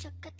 ちょか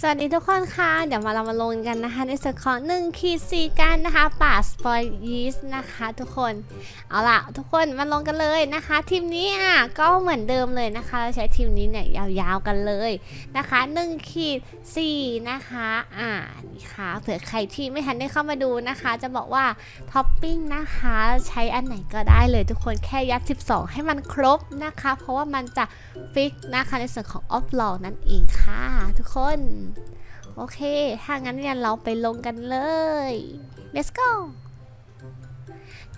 สวัสดีทุกคนค่ะ เดี๋ยวมาเรามาลงกันนะคะ ในส่วนของ1ขีดสีกันนะคะป่าสปอยยีสนะคะทุกคน เอาล่ะ ทุกคนมาลงกันเลยนะคะ ทีมนี้อะก็เหมือนเดิมเลยนะคะเราใช้ทีมนี้เนี่ยยาวๆกันเลยนะคะ1ขีด4นะคะอ่านี่ค่ะเผื่อใครที่ไม่ทันได้เข้ามาดูนะคะ จะบอกว่าท็อปปิ้งนะคะใช้อันไหนก็ได้เลยทุกคนแค่ยัด 12 ให้มันครบนะคะ เพราะว่ามันจะฟิกนะคะในส่วนของออฟลอนั่นเองค่ะ ทุกคนโอเค ถ้างั้นเนี่ยเราไปลงกันเลย let's go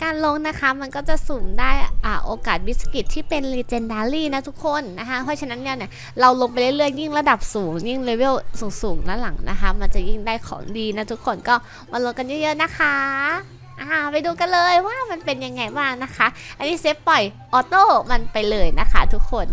การลงนะคะมันก็จะสุ่มได้อ่าโอกาสบิสกิตที่เป็น legendary นะทุกคนนะคะ เพราะฉะนั้นเนี่ยเราลงไปเรื่อยๆยิ่งระดับสูง ยิ่งเลเวลสูงๆด้านหลังนะคะ มันจะยิ่งได้ของดีนะทุกคนก็มาลงกันเยอะๆนะคะอ่าไปดูกันเลยว่ามันเป็นยังไงบ้างนะคะ อันนี้เซฟปล่อยออโต้มันไปเลยนะคะทุกคน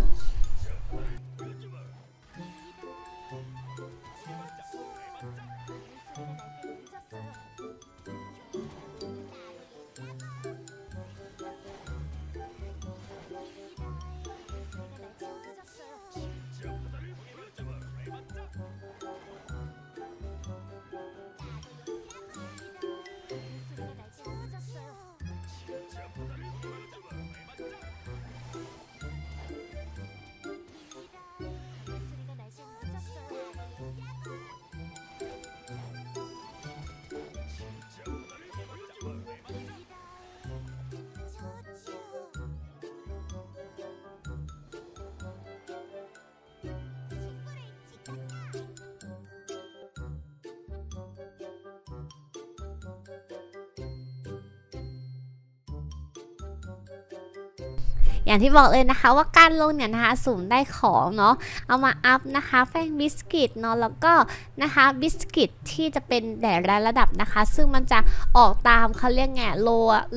อย่างที่บอกเลยนะคะว่าการลงเนี่ยนะคะสุ่มได้ของเนาะเอามาอัพนะคะแป้งบิสกิตเนาะแล้วก็นะคะบิสกิตที่จะเป็นแต่ละระดับนะคะ ซึ่งมันจะออกตามเขาเรียกไงโล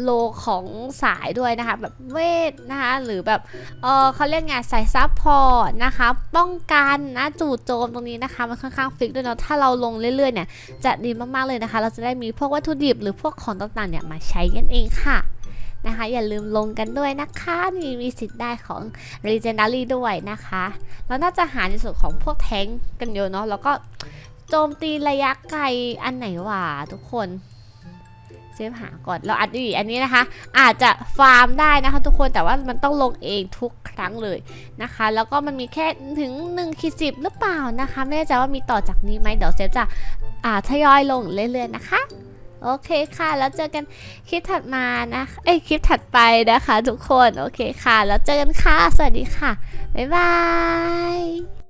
โลของสายด้วยนะคะแบบเวทนะคะหรือแบบเออเขาเรียกไงสายซับพอร์ตนะคะป้องกันนะจู่โจมตรงนี้นะคะมันค่อนข้างฟิกด้วยเนาะถ้าเราลงเรื่อยๆเนี่ยจะดีมากๆเลยนะคะ เราจะได้มีพวกวัตถุดิบหรือพวกของต่างๆเนี่ยมาใช้กันเองค่ะ นะคะ อย่าลืมลงกันด้วยนะคะนี่มีสิทธิ์ได้ของ Legendary ด้วยนะคะ แล้วน่าจะหาในส่วนของพวกแท้งกันเยอะเนาะแล้วก็โจมตีระยะไกลอันไหนวะทุกคนเซฟหาก่อนเราอัดดีอันนี้นะคะ อาจจะฟาร์มได้นะคะ ทุกคนแต่ว่ามันต้องลงเองทุกครั้งเลยนะคะ แล้วก็มันมีแค่ถึง1ขีดสิบหรือเปล่านะคะ ไม่แน่ใจว่ามีต่อจากนี้ไหมเดี๋ยวเซฟจะอ่าทยอยลงเรื่อยๆนะคะ โอเคค่ะ แล้วเจอกันคลิปถัดมานะเอ้ยคลิปถัดไปนะคะ ทุกคน โอเคค่ะ แล้วเจอกันค่ะ สวัสดีค่ะ บ๊ายบาย